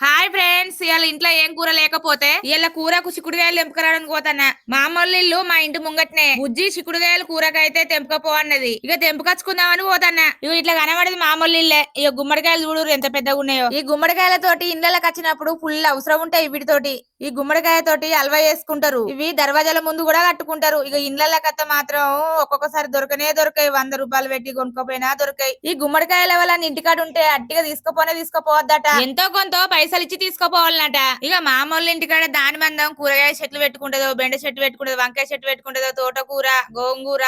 Hi friends ఇవాళ ఇంట్లో ఏం కూర లేకపోతే ఇవాళ కూరకు చిక్కుడుగాయలు తెంపుకరావడానికి పోతానా మా ఇల్లు మా ఇంటి ముంగట్నే. బుజ్జి చిక్కుడుగాయలు కూరకైతే తెంపుకపో అన్నది. ఇక తెంపుకొచ్చుకుందామని పోతానా ఇక ఇట్లా కనబడేది మామూలు ఇల్లే. ఇక గుమ్మడికాయలు చూడు ఎంత పెద్దగా ఉన్నాయో. ఈ గుమ్మడికాయలతోటి ఇండ్లకి వచ్చినప్పుడు ఫుల్ అవసరం ఉంటాయి వీటితోటి. ఈ గుమ్మడికాయ తోటి చేసుకుంటారు. ఇవి దర్వాజాల ముందు కూడా కట్టుకుంటారు. ఇక ఇండ్ల కథ మాత్రం ఒక్కొక్కసారి దొరకనే దొరకాయి. వంద రూపాయలు పెట్టి కొనుక్కోపోయినా దొరకాయి. ఈ గుమ్మడికాయల వల్ల ఇంటికాడు ఉంటే అట్టిగా తీసుకుపోనే తీసుకుపోవద్దట. ఎంతో కొంత పైసలు ఇచ్చి తీసుకుపోవాలన్నట ఇక మామూలు ఇంటికాడ దాని మందం కూరగాయ చెట్లు పెట్టుకుంటుందో బెండ చెట్టు పెట్టుకుంటుందో వంకాయ చెట్టు పెట్టుకుంటదో తోటకూర గోంగూర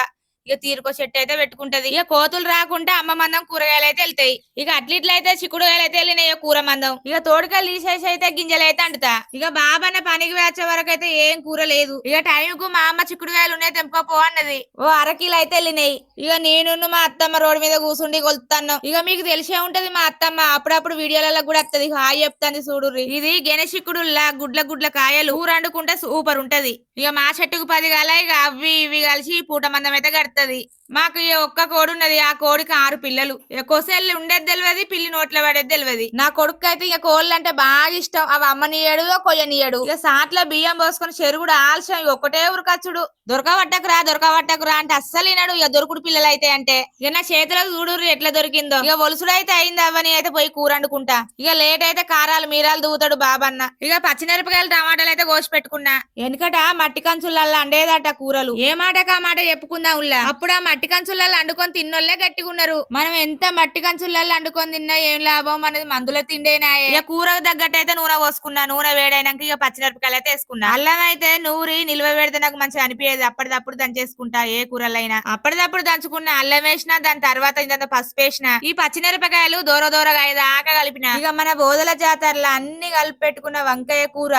ఇక తీరుకో చెట్టు అయితే పెట్టుకుంటది. ఇక కోతులు రాకుంటే అమ్మ మందం కూరగాయలు అయితే వెళ్తాయి. ఇక అట్లిట్లు అయితే చిక్కుడుగాయలు అయితే వెళ్ళినాయి కూర మందం. ఇక తోటకాయలు తీసేసి అయితే గింజలు అయితే అంటుతా ఇక బాబన్న పనికి వేచే వరకు అయితే ఏం కూర లేదు. ఇక టైం కు మా అమ్మ చిక్కుడుగాయలు ఉన్నాయి తెంపుకోపో అన్నది. ఓ అరకిలో అయితే వెళ్ళినాయి. ఇక నేను మా అత్తమ్మ రోడ్డు మీద కూర్చుండి కొలుతున్నాం ఇక మీకు తెలిసే ఉంటది మా అత్తమ్మ. అప్పుడప్పుడు వీడియోలలో కూడా వస్తది హాయ్ చెప్తాంది చూడు ఇది గెనెసిక్కుడుల్లా గుడ్ల గుడ్ల కాయలు. ఊరండుకుంటే సూపర్ ఉంటది. ఇక మా చెట్టుకు పది గల ఇక అవి ఇవి కలిసి పూట మందం అయితే కడుతుంది. మాకు ఈ ఒక్క కోడి ఉన్నది ఆ కోడికి ఆరు పిల్లలు. ఇక కొసెల్లి ఉండేది తెలియదు పిల్లి నోట్ల పడేది తెలియదు నా కొడుకు అయితే ఇక కోళ్ళు అంటే బాగా ఇష్టం. అవి అమ్మనియడు కొయ్యనియడు. ఇక సాట్లో బియ్యం పోసుకొని చెరుగుడు ఆలస్యం. ఇక ఒకటే ఉరకచ్చుడు. దొరకబట్టకురా దొరకబట్టకురా అంటే అస్సలు వినడు. ఇక దొరుకుడు పిల్లలు అయితే అంటే. ఇక నా చేతిలో చూడురు ఎట్లా దొరికిందో. ఇక ఒలుసుడు అయితే అయింది అవని అయితే పోయి కూర వండుకుంటా ఇక లేట్ అయితే కారాలు మీరాలు దూతాడు బాబన్న. ఇక పచ్చిమిరపకాయలు టమాటాలు అయితే కోసి పెట్టుకున్నా. వెనకట మట్టి కంచులల్లా అండేదట కూరలు. ఏ మాటకా మాట చెప్పుకుందాం ఉల్లా? అప్పుడు ఆ మట్టి కంచులల్లో అండుకొని తిన్నోళ్ళే గట్టిగా ఉన్నారు మనం ఎంత మట్టి కంచులల్లో అండుకొని తిన్నా ఏం లాభం? మనది మందుల తిండేనా ఇక కూరకు తగ్గట్టు అయితే నూనె పోసుకున్నా నూనె వేడైనాక ఇక పచ్చిమిరపకాయలు అయితే వేసుకున్నా. అల్లం అయితే నూరి నిల్వ పెడితే నాకు మంచిగా అనిపించేది అప్పటిదప్పుడు దంచేసుకుంటా ఏ కూరలైనా. అప్పటిదప్పుడు దంచుకున్న అల్లం వేసిన దాని తర్వాత ఇంత పసుపు వేసిన ఈ పచ్చిమిరపకాయలు దూర దూరగా దాకా కలిపిన. ఇక మన బోధల జాతరలో అన్ని కలిపి పెట్టుకున్న వంకాయ కూర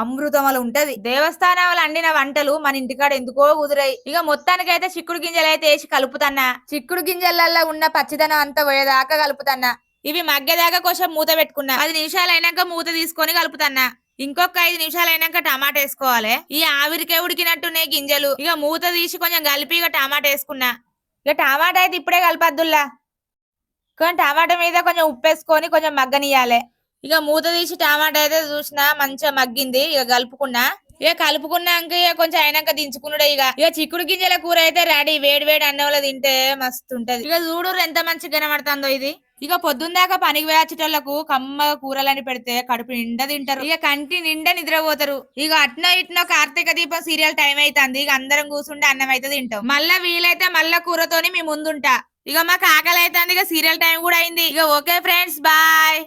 అమృతమలు ఉంటది దేవస్థానాలు అండిన వంటలు మన ఇంటికాడ ఎందుకో కుదిరాయి ఇక మొత్తానికైతే చిక్కుడు గింజలు అయితే వేసి కలుపుతన్నా. చిక్కుడు గింజలల్లో ఉన్న పచ్చిదనం అంతా పోయేదాకా కలుపుతన్నా. ఇవి మగ్గేదాకా కొంచెం మూత పెట్టుకున్నా. పది నిమిషాలు అయినాక మూత తీసుకొని కలుపుతన్నా. ఇంకొక ఐదు నిమిషాలు అయినాక టమాటా వేసుకోవాలి. ఈ ఆవిరికే ఉడికినట్టున్నాయి గింజలు. ఇక మూత తీసి కొంచెం కలిపి ఇక టమాటా వేసుకున్నా. ఇక టమాటా అయితే ఇప్పుడే కలపద్దుల్లా. కానీ టమాటా మీద కొంచెం ఉప్పు వేసుకొని కొంచెం మగ్గనియాలి ఇక మూత తీసి టమాటా అయితే చూసినా మంచిగా మగ్గింది ఇక కలుపుకున్నా. ఇక కలుపుకున్నాక ఇక కొంచెం అయినాక దించుకున్నాడు ఇక. ఇక చిక్కుడు గింజల కూర అయితే రెడీ వేడి వేడి అన్నంలో తింటే మస్తు ఉంటది ఇక చూడు ఎంత మంచిగా కనబడుతుందో ఇది. ఇక పొద్దున్న దాకా పనికి వేచేటోళ్ళకు కమ్మ కూరలని పెడితే కడుపు నిండా తింటారు. ఇక కంటి నిండా నిద్రపోతారు. ఇక అట్నో ఇట్నో కార్తీక దీపం సీరియల్ టైం అవుతుంది ఇక అందరం కూర్చుంటే అన్నం అయితే తింటాం. మళ్ళా వీలైతే మళ్ళా కూరతోని మీ ముందుంటా. ఇక మాకు ఆకలి అవుతుంది ఇక సీరియల్ టైం కూడా అయింది. ఇక ఓకే ఫ్రెండ్స్ బాయ్.